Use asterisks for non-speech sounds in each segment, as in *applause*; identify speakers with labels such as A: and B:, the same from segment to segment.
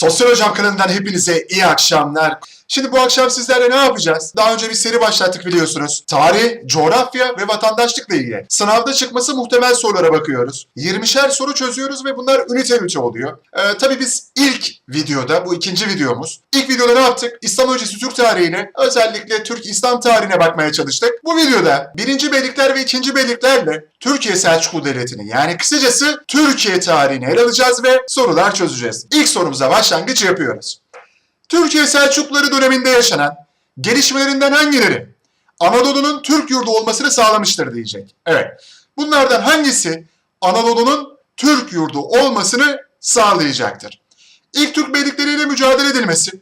A: Sosyal Hocam kanalından hepinize iyi akşamlar. Şimdi bu akşam sizlerle ne yapacağız? Daha önce bir seri başlattık biliyorsunuz. Tarih, coğrafya ve vatandaşlıkla ilgili. Sınavda çıkması muhtemel sorulara bakıyoruz. 20'şer soru çözüyoruz ve bunlar ünite ünite oluyor. Ee, tabii biz ilk videoda, bu ikinci videomuz. İlk videoda ne yaptık? İslam öncesi Türk tarihine, özellikle Türk İslam tarihine bakmaya çalıştık. Bu videoda birinci beylikler ve ikinci beyliklerle Türkiye Selçuklu Devleti'ni yani kısacası Türkiye tarihini ele alacağız ve sorular çözeceğiz. İlk sorumuza başlangıç yapıyoruz. Türkiye Selçukluları döneminde yaşanan gelişmelerinden hangileri Anadolu'nun Türk yurdu olmasını sağlamıştır diyecek. Evet. Bunlardan hangisi Anadolu'nun Türk yurdu olmasını sağlayacaktır? İlk Türk beylikleriyle mücadele edilmesi,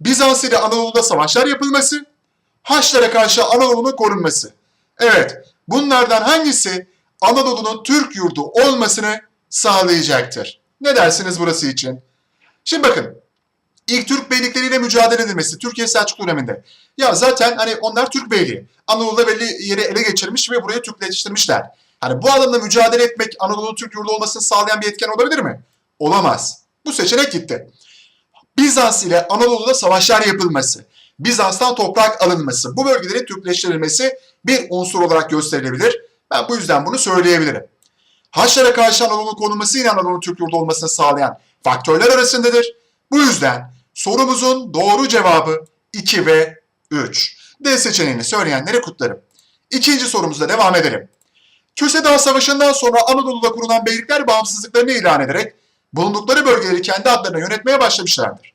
A: Bizans ile Anadolu'da savaşlar yapılması, Haçlara karşı Anadolu'nun korunması. Evet, bunlardan hangisi Anadolu'nun Türk yurdu olmasını sağlayacaktır? Ne dersiniz burası için? Şimdi bakın, İlk Türk beylikleriyle mücadele edilmesi Türkiye Selçuklu döneminde. Ya zaten hani onlar Türk beyliği. Anadolu'da belli yeri ele geçirmiş ve burayı Türkleştirmişler. Hani bu alanda mücadele etmek Anadolu'nun Türk yurdu olmasını sağlayan bir etken olabilir mi? Olamaz. Bu seçenek gitti. Bizans ile Anadolu'da savaşlar yapılması, Bizans'tan toprak alınması, bu bölgelerin Türkleştirilmesi bir unsur olarak gösterilebilir. Ben bu yüzden bunu söyleyebilirim. Haçlara karşı Anadolu'nun konulması yine Anadolu'nun Türk yurdu olmasını sağlayan faktörler arasındadır. Bu yüzden sorumuzun doğru cevabı 2 ve 3. D seçeneğini söyleyenleri kutlarım. İkinci sorumuzla devam edelim. Köse Savaşı'ndan sonra Anadolu'da kurulan beylikler bağımsızlıklarını ilan ederek bulundukları bölgeleri kendi adlarına yönetmeye başlamışlardır.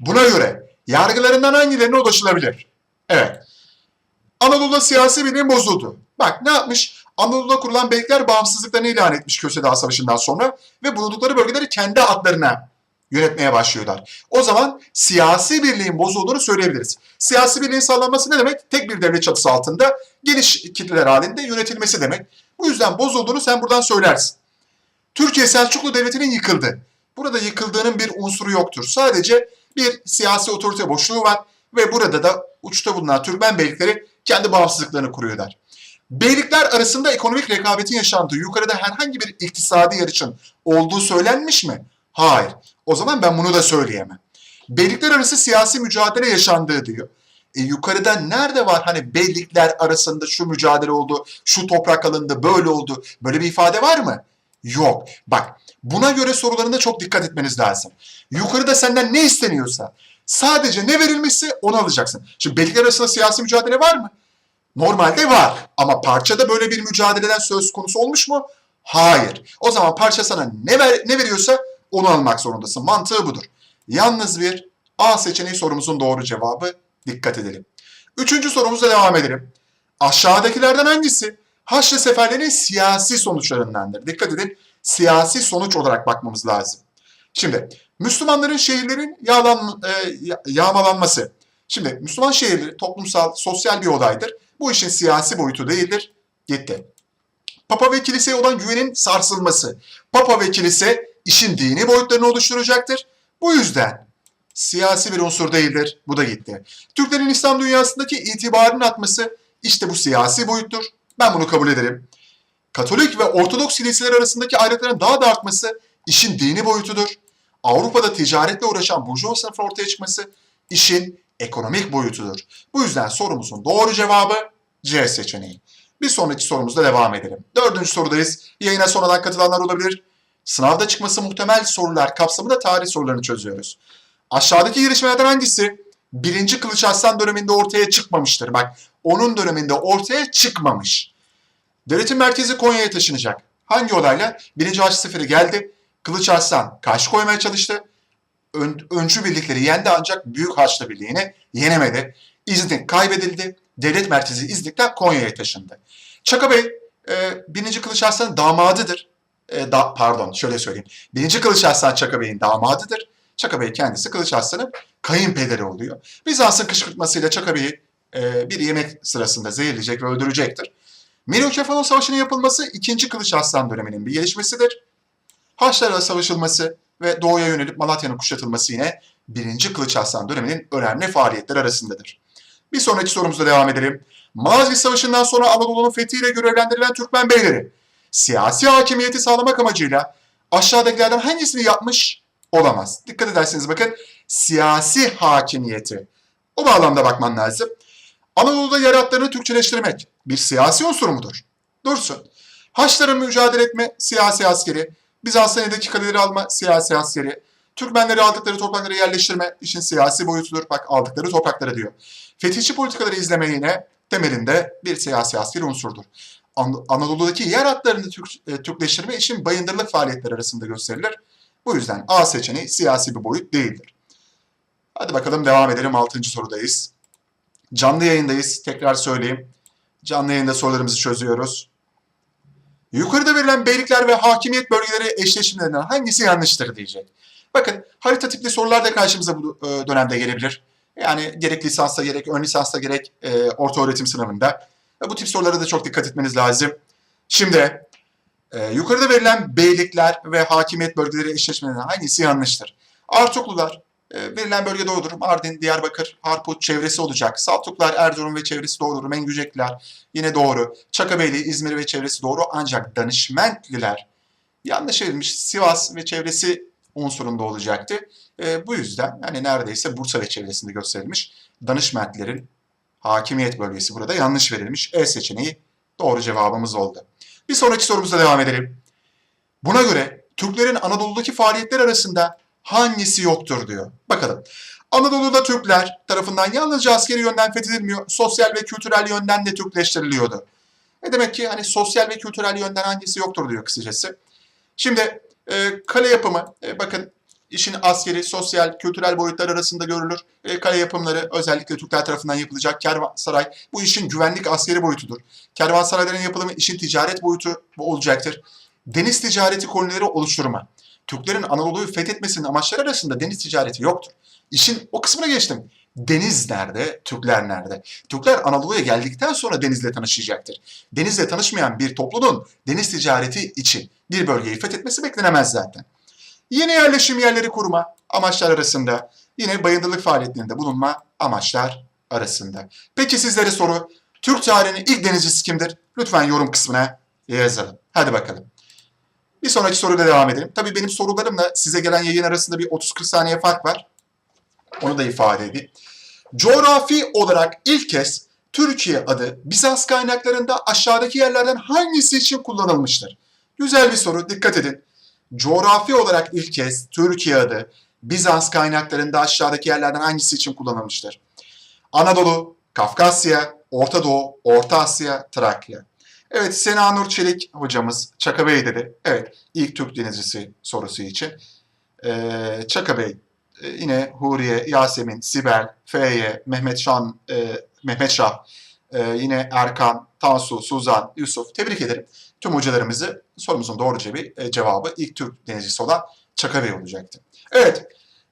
A: Buna göre yargılarından hangilerine ulaşılabilir? Evet. Anadolu'da siyasi birliğin bozuldu. Bak ne yapmış? Anadolu'da kurulan beylikler bağımsızlıklarını ilan etmiş Köse Dağı Savaşı'ndan sonra ve bulundukları bölgeleri kendi adlarına yönetmeye başlıyorlar. O zaman siyasi birliğin bozulduğunu söyleyebiliriz. Siyasi birliğin sağlanması ne demek? Tek bir devlet çatısı altında geniş kitleler halinde yönetilmesi demek. Bu yüzden bozulduğunu sen buradan söylersin. Türkiye Selçuklu Devleti'nin yıkıldı. Burada yıkıldığının bir unsuru yoktur. Sadece bir siyasi otorite boşluğu var ve burada da uçta bulunan Türkmen beylikleri kendi bağımsızlıklarını kuruyorlar. Beylikler arasında ekonomik rekabetin yaşandığı, yukarıda herhangi bir iktisadi yarışın olduğu söylenmiş mi? Hayır. O zaman ben bunu da söyleyemem. Beylikler arası siyasi mücadele yaşandığı diyor. E yukarıda nerede var hani beylikler arasında şu mücadele oldu, şu toprak alındı, böyle oldu. Böyle bir ifade var mı? Yok. Bak buna göre sorularında çok dikkat etmeniz lazım. Yukarıda senden ne isteniyorsa sadece ne verilmişse onu alacaksın. Şimdi beylikler arasında siyasi mücadele var mı? Normalde var ama parçada böyle bir mücadeleden söz konusu olmuş mu? Hayır. O zaman parça sana ne, ver, ne veriyorsa onu almak zorundasın. Mantığı budur. Yalnız bir A seçeneği sorumuzun doğru cevabı. Dikkat edelim. Üçüncü sorumuzla devam edelim. Aşağıdakilerden hangisi Haçlı seferlerinin siyasi sonuçlarındandır? Dikkat edin. Siyasi sonuç olarak bakmamız lazım. Şimdi Müslümanların şehirlerin yağlan, e, yağmalanması. Şimdi Müslüman şehirleri toplumsal, sosyal bir olaydır. Bu işin siyasi boyutu değildir. Gitti. Papa ve kiliseye olan güvenin sarsılması. Papa ve kilise işin dini boyutlarını oluşturacaktır. Bu yüzden siyasi bir unsur değildir. Bu da gitti. Türklerin İslam dünyasındaki itibarının artması işte bu siyasi boyuttur. Ben bunu kabul ederim. Katolik ve Ortodoks kiliseler arasındaki ayrılıkların daha da artması işin dini boyutudur. Avrupa'da ticaretle uğraşan burjuva sınıfın ortaya çıkması işin ekonomik boyutudur. Bu yüzden sorumuzun doğru cevabı C seçeneği. Bir sonraki sorumuzla devam edelim. Dördüncü sorudayız. Yayına sonradan katılanlar olabilir. Sınavda çıkması muhtemel sorular kapsamında tarih sorularını çözüyoruz. Aşağıdaki gelişmelerden hangisi birinci Kılıç Arslan döneminde ortaya çıkmamıştır? Bak onun döneminde ortaya çıkmamış. Devletin merkezi Konya'ya taşınacak. Hangi olayla? Birinci Haçlı Seferi geldi. Kılıç Arslan karşı koymaya çalıştı. Ön, öncü birlikleri yendi ancak Büyük Haçlı Birliği'ni yenemedi. İznik kaybedildi. Devlet merkezi İznik'ten Konya'ya taşındı. Çaka Bey, e, 1. Kılıç Arslan'ın damadıdır. E, da, pardon şöyle söyleyeyim. 1. Kılıç Arslan Çaka Bey'in damadıdır. Çaka Bey kendisi Kılıç Arslan'ın kayınpederi oluyor. Bizans'ın kışkırtmasıyla Çaka Bey'i e, bir yemek sırasında zehirleyecek ve öldürecektir. Minokefalon Savaşı'nın yapılması 2. Kılıç Arslan döneminin bir gelişmesidir. Haçlarla savaşılması ve doğuya yönelip Malatya'nın kuşatılması yine 1. Kılıç Arslan döneminin önemli faaliyetleri arasındadır. Bir sonraki sorumuzla devam edelim. Malazgirt Savaşı'ndan sonra Anadolu'nun fethiyle görevlendirilen Türkmen beyleri siyasi hakimiyeti sağlamak amacıyla aşağıdakilerden hangisini yapmış Olamaz. Dikkat ederseniz bakın siyasi hakimiyeti. O bağlamda bakman lazım. Anadolu'da yer hatlarını Türkçeleştirmek bir siyasi unsur mudur? Dursun. Haçlara mücadele etme siyasi askeri. Bizans'ın elindeki kaleleri alma siyasi askeri. Türkmenleri aldıkları topraklara yerleştirme işin siyasi boyutudur. Bak aldıkları topraklara diyor. Fetihçi politikaları izleme yine temelinde bir siyasi askeri unsurdur. An- Anadolu'daki yer hatlarını Türk, e, Türkleştirme işin bayındırlık faaliyetleri arasında gösterilir. Bu yüzden A seçeneği siyasi bir boyut değildir. Hadi bakalım devam edelim. 6. sorudayız. Canlı yayındayız. Tekrar söyleyeyim. Canlı yayında sorularımızı çözüyoruz. Yukarıda verilen beylikler ve hakimiyet bölgeleri eşleşimlerinden hangisi yanlıştır diyecek. Bakın harita tipli sorular da karşımıza bu e, dönemde gelebilir. Yani gerek lisansta gerek ön lisansta gerek e, orta öğretim sınavında. E, bu tip sorulara da çok dikkat etmeniz lazım. Şimdi e, yukarıda verilen beylikler ve hakimiyet bölgeleri eşleşmelerinden hangisi yanlıştır? Artuklular e, verilen bölge doğrudur. Mardin, Diyarbakır, Harput çevresi olacak. Saltuklar, Erzurum ve çevresi doğrudur. Mengücekler yine doğru. Çakabeyli, İzmir ve çevresi doğru. Ancak Danışmentliler yanlış verilmiş. Sivas ve çevresi unsurunda olacaktı. E, bu yüzden yani neredeyse Bursa ve çevresinde gösterilmiş. Danışmentlerin hakimiyet bölgesi burada yanlış verilmiş. E seçeneği doğru cevabımız oldu. Bir sonraki sorumuza devam edelim. Buna göre Türklerin Anadolu'daki faaliyetler arasında hangisi yoktur diyor. Bakalım. Anadolu'da Türkler tarafından yalnızca askeri yönden fethedilmiyor, sosyal ve kültürel yönden de Türkleştiriliyordu. Ne demek ki hani sosyal ve kültürel yönden hangisi yoktur diyor kısacası. Şimdi e, kale yapımı, e, bakın işin askeri, sosyal, kültürel boyutlar arasında görülür. E, kale yapımları özellikle Türkler tarafından yapılacak. Kervansaray bu işin güvenlik askeri boyutudur. Kervansarayların yapılımı işin ticaret boyutu olacaktır. Deniz ticareti kolonileri oluşturma. Türklerin Anadolu'yu fethetmesinin amaçları arasında deniz ticareti yoktur. İşin o kısmına geçtim. Deniz nerede? Türkler nerede? Türkler Anadolu'ya geldikten sonra denizle tanışacaktır. Denizle tanışmayan bir topluluğun deniz ticareti için bir bölgeyi fethetmesi beklenemez zaten. Yeni yerleşim yerleri kurma amaçlar arasında. Yine bayındırlık faaliyetlerinde bulunma amaçlar arasında. Peki sizlere soru. Türk tarihinin ilk denizcisi kimdir? Lütfen yorum kısmına yazalım. Hadi bakalım. Bir sonraki soruyla devam edelim. Tabii benim sorularımla size gelen yayın arasında bir 30-40 saniye fark var. Onu da ifade edeyim. Coğrafi olarak ilk kez Türkiye adı Bizans kaynaklarında aşağıdaki yerlerden hangisi için kullanılmıştır? Güzel bir soru, dikkat edin. Coğrafi olarak ilk kez Türkiye adı Bizans kaynaklarında aşağıdaki yerlerden hangisi için kullanılmıştır? Anadolu, Kafkasya, Orta Doğu, Orta Asya, Trakya. Evet Sena Nur Çelik hocamız Çaka Bey dedi. Evet ilk Türk denizcisi sorusu için. Ee, Çaka Bey e, yine Huriye, Yasemin, Sibel, Feye, Mehmet Şan, e, Mehmet Şah, e, yine Erkan, Tansu, Suzan, Yusuf tebrik ederim. Tüm hocalarımızı sorumuzun doğru cebi, e, cevabı ilk Türk denizcisi olan Çaka Bey olacaktı. Evet,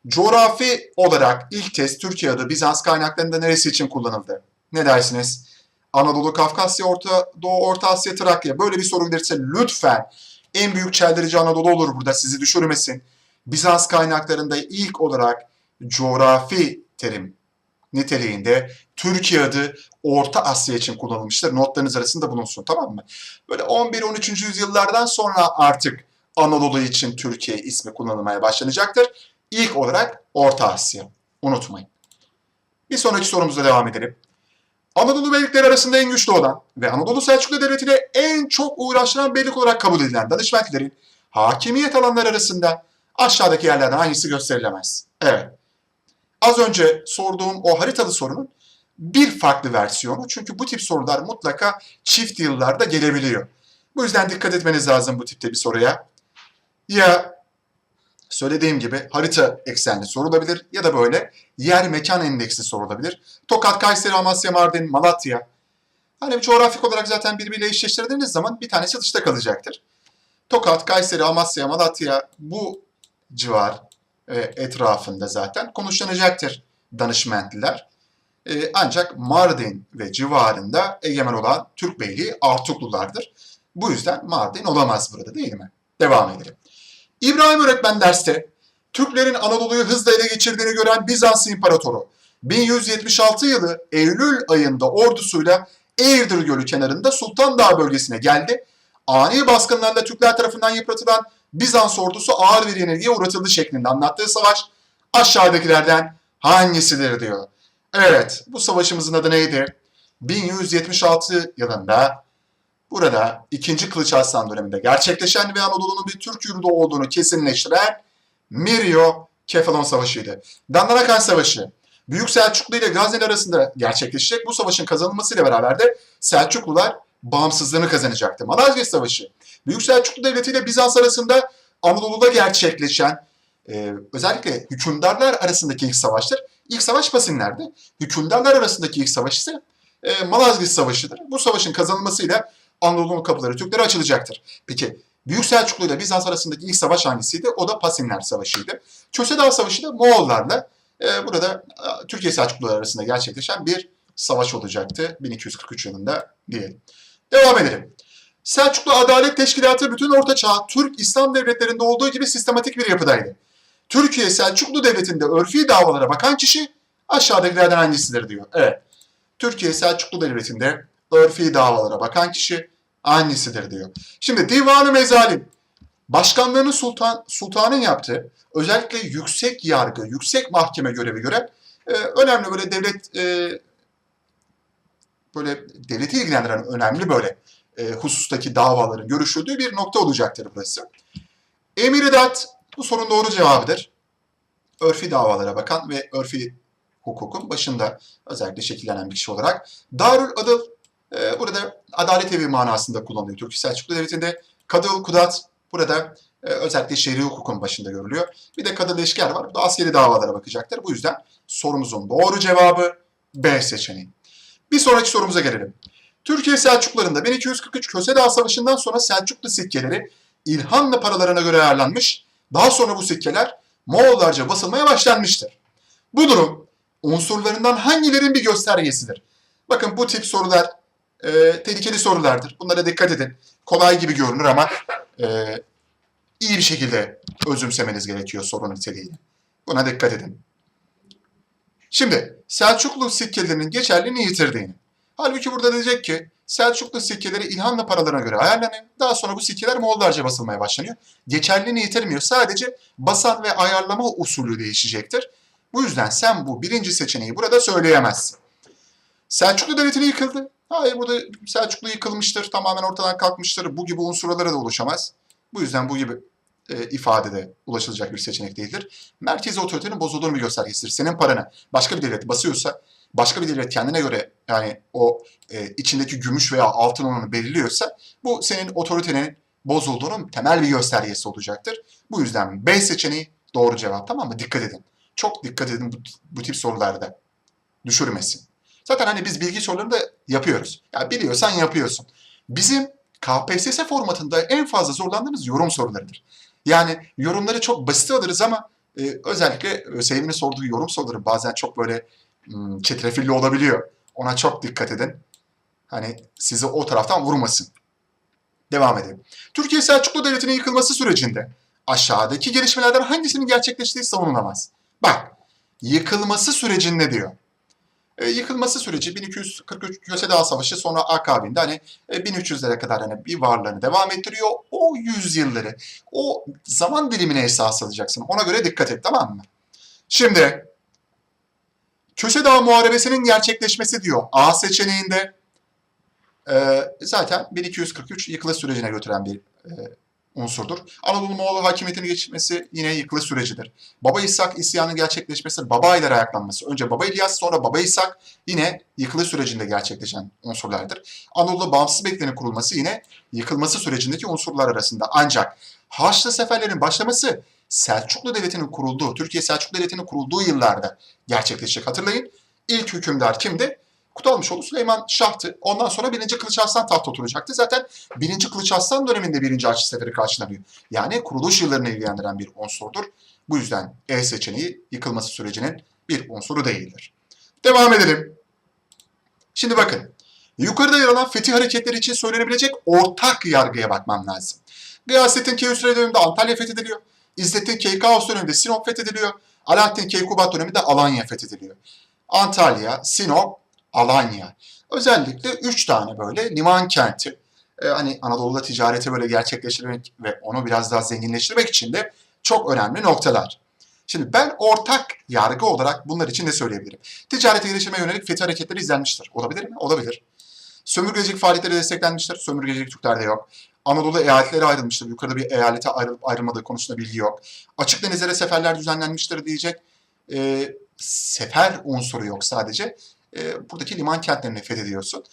A: coğrafi olarak ilk kez Türkiye adı Bizans kaynaklarında neresi için kullanıldı? Ne dersiniz? Anadolu, Kafkasya, Orta Doğu, Orta Asya, Trakya. Böyle bir soru gelirse lütfen en büyük çeldirici Anadolu olur burada sizi düşürmesin. Bizans kaynaklarında ilk olarak coğrafi terim niteliğinde Türkiye adı Orta Asya için kullanılmıştır. Notlarınız arasında bulunsun tamam mı? Böyle 11-13. yüzyıllardan sonra artık Anadolu için Türkiye ismi kullanılmaya başlanacaktır. İlk olarak Orta Asya. Unutmayın. Bir sonraki sorumuza devam edelim. Anadolu beylikleri arasında en güçlü olan ve Anadolu Selçuklu Devleti'ne en çok uğraştıran beylik olarak kabul edilen danışmentlerin hakimiyet alanları arasında aşağıdaki yerlerden hangisi gösterilemez? Evet. Az önce sorduğum o haritalı sorunun bir farklı versiyonu. Çünkü bu tip sorular mutlaka çift yıllarda gelebiliyor. Bu yüzden dikkat etmeniz lazım bu tipte bir soruya. Ya söylediğim gibi harita eksenli sorulabilir ya da böyle yer mekan endeksli sorulabilir. Tokat, Kayseri, Amasya, Mardin, Malatya. Hani coğrafik olarak zaten birbiriyle eşleştirdiğiniz zaman bir tanesi dışta kalacaktır. Tokat, Kayseri, Amasya, Malatya bu civar e, etrafında zaten konuşlanacaktır danışmentliler. E, ancak Mardin ve civarında egemen olan Türk Beyliği Artuklulardır. Bu yüzden Mardin olamaz burada değil mi? Devam edelim. İbrahim öğretmen derste Türklerin Anadolu'yu hızla ele geçirdiğini gören Bizans İmparatoru 1176 yılı Eylül ayında ordusuyla Eğirdir Gölü kenarında Sultan Dağı bölgesine geldi. Ani baskınlarla Türkler tarafından yıpratılan Bizans ordusu ağır bir yenilgiye uğratıldı şeklinde anlattığı savaş aşağıdakilerden hangisidir diyor. Evet, bu savaşımızın adı neydi? 1176 yılında burada 2. Kılıç Arslan döneminde gerçekleşen ve Anadolu'nun bir Türk yurdu olduğunu kesinleştiren Mirio Kefalon Savaşı'ydı. Dandanakan Savaşı, Büyük Selçuklu ile Gazneli arasında gerçekleşecek. Bu savaşın kazanılmasıyla beraber de Selçuklular bağımsızlığını kazanacaktı. Malazgirt Savaşı, Büyük Selçuklu Devleti ile Bizans arasında Anadolu'da gerçekleşen e, özellikle hükümdarlar arasındaki ilk savaştır. İlk savaş Pasinler'di. Hükümdarlar arasındaki ilk savaş ise e, Malazgirt Savaşı'dır. Bu savaşın kazanılmasıyla Anadolu'nun kapıları Türklere açılacaktır. Peki Büyük Selçuklu ile Bizans arasındaki ilk savaş hangisiydi? O da Pasinler Savaşı'ydı. Kösedağ Savaşı da Moğollarla e, burada e, Türkiye Selçukluları arasında gerçekleşen bir savaş olacaktı 1243 yılında diyelim. Devam edelim. Selçuklu Adalet Teşkilatı bütün Orta Çağ Türk İslam devletlerinde olduğu gibi sistematik bir yapıdaydı. Türkiye Selçuklu Devleti'nde örfi davalara bakan kişi aşağıdakilerden hangisidir diyor. Evet. Türkiye Selçuklu Devleti'nde örfi davalara bakan kişi hangisidir diyor. Şimdi Divanı Mezalim başkanlığını sultan sultanın yaptığı özellikle yüksek yargı, yüksek mahkeme görevi gören e, önemli böyle devlet e, böyle devleti ilgilendiren önemli böyle e, husustaki davaların görüşüldüğü bir nokta olacaktır burası. Emir Edat bu sorunun doğru cevabıdır. Örfi davalara bakan ve örfi hukukun başında özellikle şekillenen bir kişi olarak. Darül Adıl e, burada adalet evi manasında kullanılıyor. Türkiye Selçuklu Devleti'nde Kadıl Kudat burada e, özellikle şer'i hukukun başında görülüyor. Bir de Kadıl Eşker var. Bu da askeri davalara bakacaktır. Bu yüzden sorumuzun doğru cevabı B seçeneği. Bir sonraki sorumuza gelelim. Türkiye Selçuklularında 1243 Kösedağ Savaşı'ndan sonra Selçuklu sikkeleri İlhanlı paralarına göre ayarlanmış. Daha sonra bu sikkeler Moğollarca basılmaya başlanmıştır. Bu durum unsurlarından hangilerin bir göstergesidir? Bakın bu tip sorular e, tehlikeli sorulardır. Bunlara dikkat edin. Kolay gibi görünür ama e, iyi bir şekilde özümsemeniz gerekiyor sorunun niteliğini. Buna dikkat edin. Şimdi Selçuklu sikkelerinin geçerliliğini yitirdiğini. Halbuki burada diyecek ki Selçuklu sikkeleri İlhanlı paralarına göre ayarlanıyor. Daha sonra bu sikkeler Moğollarca basılmaya başlanıyor. Geçerliliğini yitirmiyor. Sadece basan ve ayarlama usulü değişecektir. Bu yüzden sen bu birinci seçeneği burada söyleyemezsin. Selçuklu Devleti'ni yıkıldı. Hayır burada Selçuklu yıkılmıştır, tamamen ortadan kalkmıştır. Bu gibi unsurlara da ulaşamaz. Bu yüzden bu gibi e, ifadede ulaşılacak bir seçenek değildir. Merkezi otoritenin bozulduğunu bir göstergesidir. Senin paranı başka bir devlet basıyorsa, başka bir devlet kendine göre yani o e, içindeki gümüş veya altın oranını belirliyorsa bu senin otoritenin bozulduğunun temel bir göstergesi olacaktır. Bu yüzden B seçeneği doğru cevap tamam mı? Dikkat edin. Çok dikkat edin bu, bu tip sorularda. Düşürmesin. Zaten hani biz bilgi sorularını da yapıyoruz. Ya biliyorsan yapıyorsun. Bizim KPSS formatında en fazla zorlandığımız yorum sorularıdır. Yani yorumları çok basit alırız ama e, özellikle ÖSYM'nin sorduğu yorum soruları bazen çok böyle hmm, çetrefilli olabiliyor. Ona çok dikkat edin. Hani sizi o taraftan vurmasın. Devam edelim. Türkiye Selçuklu Devleti'nin yıkılması sürecinde aşağıdaki gelişmelerden hangisinin gerçekleştiği savunulamaz. Bak, yıkılması sürecinde diyor. E, yıkılması süreci 1243 Kösedağ Savaşı sonra akabinde hani e, 1300'lere kadar hani bir varlığını devam ettiriyor. O yüzyılları, o zaman dilimine esas alacaksın. Ona göre dikkat et tamam mı? Şimdi Kösedağ Muharebesi'nin gerçekleşmesi diyor. A seçeneğinde e, zaten 1243 yıkılış sürecine götüren bir e, unsurdur. Anadolu Moğol hakimiyetini geçmesi yine yıkılış sürecidir. Baba İshak isyanın gerçekleşmesi, Baba ile ayaklanması. Önce Baba İlyas sonra Baba İshak yine yıkılış sürecinde gerçekleşen unsurlardır. Anadolu bağımsız beklenin kurulması yine yıkılması sürecindeki unsurlar arasında. Ancak Haçlı seferlerin başlaması Selçuklu Devleti'nin kurulduğu, Türkiye Selçuklu Devleti'nin kurulduğu yıllarda gerçekleşecek. Hatırlayın. İlk hükümdar kimdi? Kutalmışoğlu Süleyman Şah'tı. Ondan sonra 1. Kılıç Arslan tahta oturacaktı. Zaten 1. Kılıç Arslan döneminde 1. Haçlı Seferi karşılanıyor. Yani kuruluş yıllarını ilgilendiren bir unsurdur. Bu yüzden E seçeneği yıkılması sürecinin bir unsuru değildir. Devam edelim. Şimdi bakın. Yukarıda yer alan fetih hareketleri için söylenebilecek ortak yargıya bakmam lazım. Gıyasettin Keyhüsrev döneminde Antalya fethediliyor. İzzettin Keykaos döneminde Sinop fethediliyor. Alaaddin Keykubat döneminde Alanya fethediliyor. Antalya, Sinop, Alanya. Özellikle üç tane böyle liman kenti e, hani Anadolu'da ticareti böyle gerçekleştirmek ve onu biraz daha zenginleştirmek için de çok önemli noktalar. Şimdi ben ortak yargı olarak bunlar için ne söyleyebilirim? Ticareti geliştirmeye yönelik fethi hareketleri izlenmiştir. Olabilir mi? Olabilir. Sömürgecilik faaliyetleri desteklenmiştir. Sömürgecilik Türklerde yok. Anadolu eyaletlere ayrılmıştır. Yukarıda bir eyalete ayrılıp ayrılmadığı konusunda bilgi yok. Açık denizlere seferler düzenlenmiştir diyecek. E, sefer unsuru yok sadece. E, buradaki liman kentlerini fethediyorsun.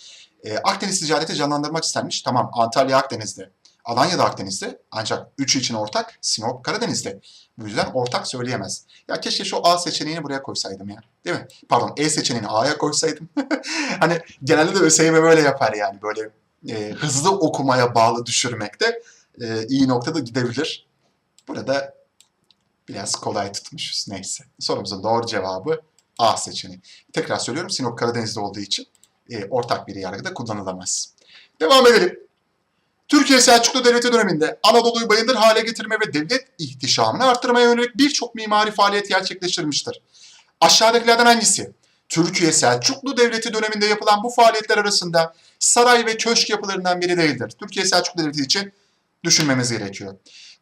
A: E, Akdeniz ticareti canlandırmak istenmiş. Tamam Antalya Akdeniz'de. Alanya da Akdeniz'de. Ancak üçü için ortak. Sinop Karadeniz'de. Bu yüzden ortak söyleyemez. Ya keşke şu A seçeneğini buraya koysaydım ya. Değil mi? Pardon E seçeneğini A'ya koysaydım. *laughs* hani genelde de ÖSYM böyle yapar yani. Böyle e, hızlı okumaya bağlı düşürmekte e, iyi noktada gidebilir. Burada biraz kolay tutmuşuz. Neyse. Sorumuzun doğru cevabı A seçeneği. Tekrar söylüyorum Sinop Karadeniz'de olduğu için e, ortak bir yargıda kullanılamaz. Devam edelim. Türkiye Selçuklu Devleti döneminde Anadolu'yu bayındır hale getirme ve devlet ihtişamını arttırmaya yönelik birçok mimari faaliyet gerçekleştirmiştir. Aşağıdakilerden hangisi? Türkiye Selçuklu Devleti döneminde yapılan bu faaliyetler arasında saray ve köşk yapılarından biri değildir. Türkiye Selçuklu Devleti için düşünmemiz gerekiyor.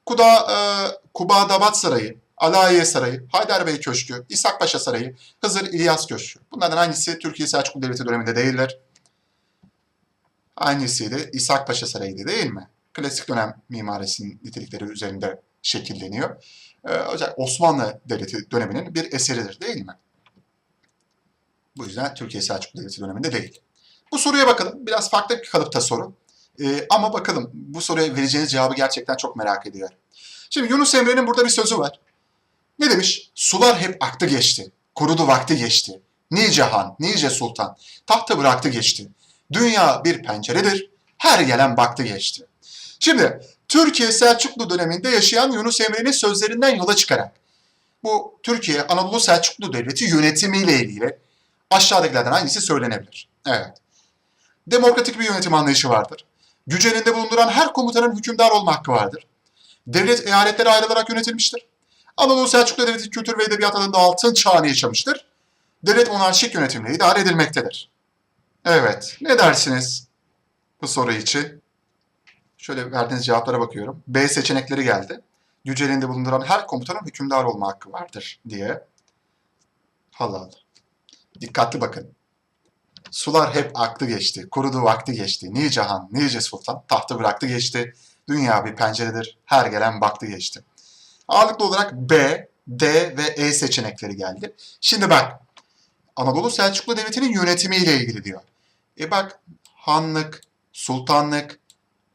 A: Kuda, e, Kuba Dabat Sarayı, Alahiye Sarayı, Haydarbey Köşkü, İshak Paşa Sarayı, Hızır İlyas Köşkü. Bunlardan hangisi Türkiye Selçuklu Devleti döneminde değildir? Hangisiydi? İshak Paşa Sarayı'ydı değil mi? Klasik dönem mimarisinin nitelikleri üzerinde şekilleniyor. Ee, özellikle Osmanlı Devleti döneminin bir eseridir değil mi? Bu yüzden Türkiye Selçuklu Devleti döneminde değil. Bu soruya bakalım. Biraz farklı bir kalıpta soru. Ee, ama bakalım bu soruya vereceğiniz cevabı gerçekten çok merak ediyorum. Şimdi Yunus Emre'nin burada bir sözü var. Ne demiş? Sular hep aktı geçti. Kurudu vakti geçti. Nice han, nice sultan. Tahtı bıraktı geçti. Dünya bir penceredir. Her gelen baktı geçti. Şimdi Türkiye Selçuklu döneminde yaşayan Yunus Emre'nin sözlerinden yola çıkarak bu Türkiye Anadolu Selçuklu Devleti yönetimiyle ilgili aşağıdakilerden hangisi söylenebilir? Evet. Demokratik bir yönetim anlayışı vardır. Güç elinde bulunduran her komutanın hükümdar olma hakkı vardır. Devlet eyaletlere ayrılarak yönetilmiştir. Anadolu Selçuklu Devleti kültür ve edebiyat alanında altın çağını yaşamıştır. Devlet monarşik yönetimle idare edilmektedir. Evet, ne dersiniz bu soru için? Şöyle verdiğiniz cevaplara bakıyorum. B seçenekleri geldi. Güç elinde bulunduran her komutanın hükümdar olma hakkı vardır diye. Allah. Dikkatli bakın. Sular hep aktı geçti, kurudu vakti geçti. Nice han, nice sultan, tahtı bıraktı geçti. Dünya bir penceredir, her gelen baktı geçti. Ağırlıklı olarak B, D ve E seçenekleri geldi. Şimdi bak, Anadolu Selçuklu Devleti'nin yönetimiyle ilgili diyor. E bak, hanlık, sultanlık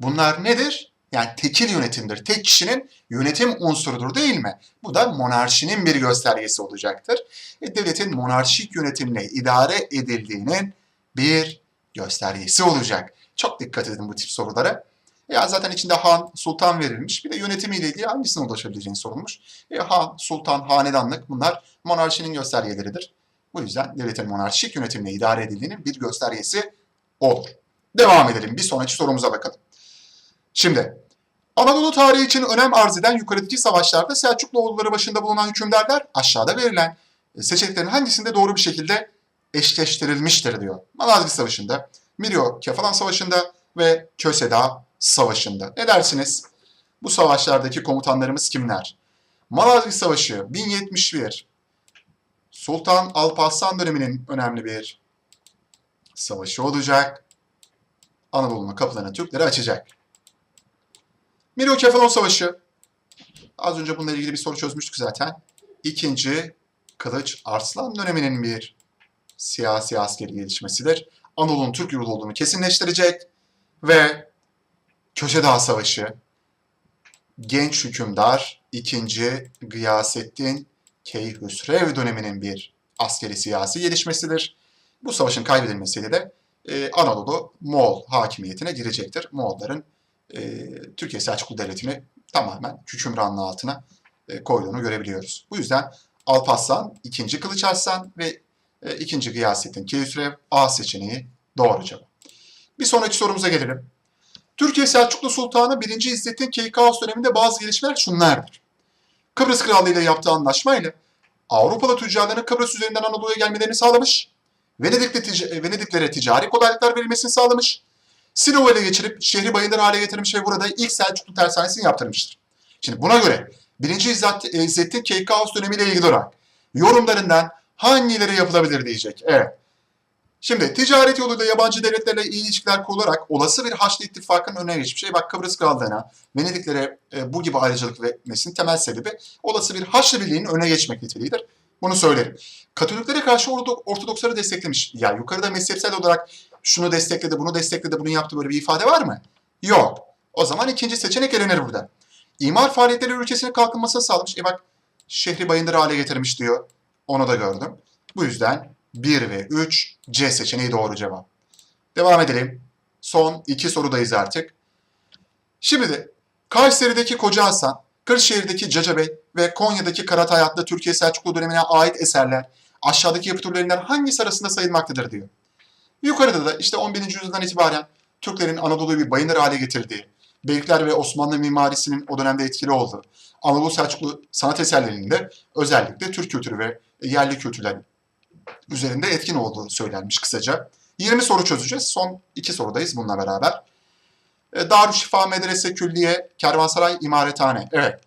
A: bunlar nedir? Yani tekil yönetimdir. Tek kişinin yönetim unsurudur değil mi? Bu da monarşinin bir göstergesi olacaktır. E, devletin monarşik yönetimle idare edildiğinin bir göstergesi olacak. Çok dikkat edin bu tip sorulara. Ya zaten içinde han, sultan verilmiş. Bir de yönetimiyle ilgili hangisine ulaşabileceğini sorulmuş. E, han, sultan, hanedanlık bunlar monarşinin göstergeleridir. Bu yüzden devletin monarşik yönetimle idare edildiğinin bir göstergesi olur. Devam edelim. Bir sonraki sorumuza bakalım. Şimdi Anadolu tarihi için önem arz eden yukarıdaki savaşlarda Selçuklu oğulları başında bulunan hükümdarlar aşağıda verilen seçeneklerin hangisinde doğru bir şekilde eşleştirilmiştir diyor. Malazgirt Savaşı'nda, Miryo Kefalan Savaşı'nda ve Köseda Savaşı'nda. Ne dersiniz? Bu savaşlardaki komutanlarımız kimler? Malazgirt Savaşı 1071. Sultan Alparslan döneminin önemli bir savaşı olacak. Anadolu'nun kapılarını Türklere açacak. Miryo Kefalon Savaşı. Az önce bununla ilgili bir soru çözmüştük zaten. İkinci Kılıç Arslan döneminin bir siyasi askeri gelişmesidir. Anadolu'nun Türk yurdu olduğunu kesinleştirecek ve Köşedağ Savaşı genç hükümdar 2. Gıyasettin Keyhüsrev döneminin bir askeri siyasi gelişmesidir. Bu savaşın kaybedilmesiyle de e, Anadolu Moğol hakimiyetine girecektir. Moğolların e, Türkiye Selçuklu Devleti'ni tamamen hükümranlığı altına e, koyduğunu görebiliyoruz. Bu yüzden Alparslan, 2. Kılıç Arslan ve e, 2. Gıyasettin Keyhüsrev A seçeneği doğru cevap. Bir sonraki sorumuza gelelim. Türkiye Selçuklu Sultanı 1. İzzettin Keykaos döneminde bazı gelişmeler şunlardır. Kıbrıs Krallığı ile yaptığı anlaşmayla Avrupalı tüccarların Kıbrıs üzerinden Anadolu'ya gelmelerini sağlamış, Venedikli tic- Venediklere ticari kolaylıklar verilmesini sağlamış, Sinov'u ele geçirip şehri bayındır hale getirmiş ve burada ilk Selçuklu tersanesini yaptırmıştır. Şimdi buna göre 1. İzzet, İzzettin Keykaos dönemiyle ilgili olarak yorumlarından hangileri yapılabilir diyecek. Evet. Şimdi ticaret yoluyla yabancı devletlerle iyi ilişkiler kurularak olası bir Haçlı ittifakının önüne geçmiş. E bak Kıbrıs Krallığı'na, Venediklere e, bu gibi ayrıcalık vermesinin temel sebebi olası bir Haçlı Birliği'nin öne geçmek niteliğidir. Bunu söylerim. Katoliklere karşı Orto- Ortodoksları desteklemiş. Ya yukarıda mezhepsel olarak şunu destekledi, bunu destekledi, bunu yaptı böyle bir ifade var mı? Yok. O zaman ikinci seçenek elenir burada. İmar faaliyetleri ülkesinin kalkınmasını sağlamış. E bak şehri bayındır hale getirmiş diyor. Onu da gördüm. Bu yüzden 1 ve 3 C seçeneği doğru cevap. Devam edelim. Son iki sorudayız artık. Şimdi de Kayseri'deki Koca Hasan, Kırşehir'deki Cacabey ve Konya'daki Karatay adlı Türkiye Selçuklu dönemine ait eserler aşağıdaki yapı türlerinden hangisi arasında sayılmaktadır diyor. Yukarıda da işte 11. yüzyıldan itibaren Türklerin Anadolu'yu bir bayındır hale getirdiği, Beylikler ve Osmanlı mimarisinin o dönemde etkili olduğu, Anadolu Selçuklu sanat eserlerinde özellikle Türk kültürü ve yerli kültürler üzerinde etkin olduğu söylenmiş kısaca. 20 soru çözeceğiz. Son iki sorudayız bununla beraber. E, Darüşşifa Medrese Külliye, Kervansaray İmarethane. Evet.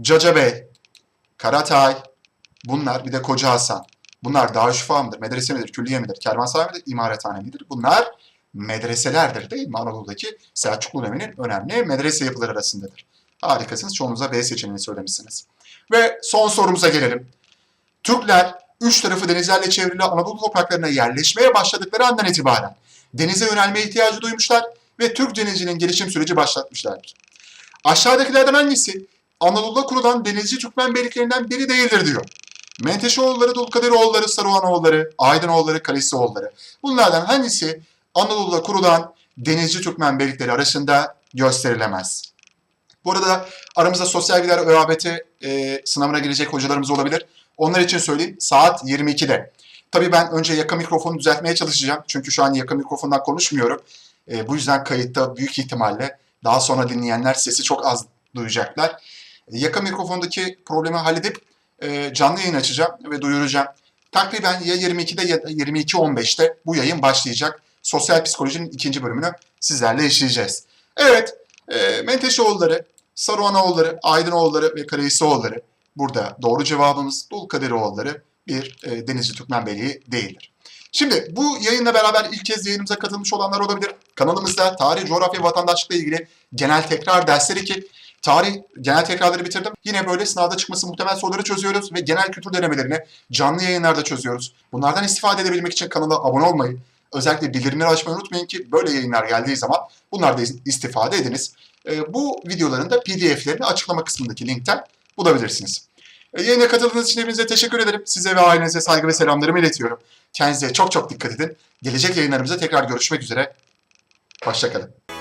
A: Cacabey, Karatay, bunlar bir de Koca Hasan. Bunlar Darüşşifa mıdır, medrese midir, külliye midir, kervansaray mıdır, imarethane midir? Bunlar medreselerdir değil mi? Anadolu'daki Selçuklu döneminin önemli medrese yapıları arasındadır. Harikasınız. Çoğunuza B seçeneğini söylemişsiniz. Ve son sorumuza gelelim. Türkler üç tarafı denizlerle çevrili Anadolu topraklarına yerleşmeye başladıkları andan itibaren denize yönelmeye ihtiyacı duymuşlar ve Türk denizciliğinin gelişim süreci başlatmışlardır. Aşağıdakilerden hangisi Anadolu'da kurulan denizci Türkmen beyliklerinden biri değildir diyor. Menteşeoğulları, Dulkadiroğulları, Saruhanoğulları, Aydınoğulları, Kalesioğulları. Bunlardan hangisi Anadolu'da kurulan denizci Türkmen beylikleri arasında gösterilemez? Bu arada aramızda sosyal bilgiler ÖABT e, sınavına girecek hocalarımız olabilir. Onlar için söyleyeyim saat 22'de. Tabii ben önce yaka mikrofonu düzeltmeye çalışacağım. Çünkü şu an yaka mikrofondan konuşmuyorum. E, bu yüzden kayıtta büyük ihtimalle daha sonra dinleyenler sesi çok az duyacaklar. E, yaka mikrofondaki problemi halledip e, canlı yayın açacağım ve duyuracağım. Takriben ya 22'de ya da 22.15'te bu yayın başlayacak. Sosyal psikolojinin ikinci bölümünü sizlerle işleyeceğiz. Evet, e, Menteşeoğulları, Saruhanoğulları, Aydınoğulları ve Karayısoğulları burada doğru cevabımız Dulkadiroğulları bir e, Denizli Türkmen Beyliği değildir. Şimdi bu yayınla beraber ilk kez yayınımıza katılmış olanlar olabilir. Kanalımızda tarih, coğrafya, vatandaşlıkla ilgili genel tekrar dersleri ki tarih genel tekrarları bitirdim. Yine böyle sınavda çıkması muhtemel soruları çözüyoruz ve genel kültür denemelerini canlı yayınlarda çözüyoruz. Bunlardan istifade edebilmek için kanala abone olmayı, özellikle bildirimleri açmayı unutmayın ki böyle yayınlar geldiği zaman bunlarda istifade ediniz. E, bu videoların da pdf'lerini açıklama kısmındaki linkten bulabilirsiniz. E, yayına katıldığınız için hepinize teşekkür ederim. Size ve ailenize saygı ve selamlarımı iletiyorum. Kendinize çok çok dikkat edin. Gelecek yayınlarımızda tekrar görüşmek üzere. Hoşçakalın.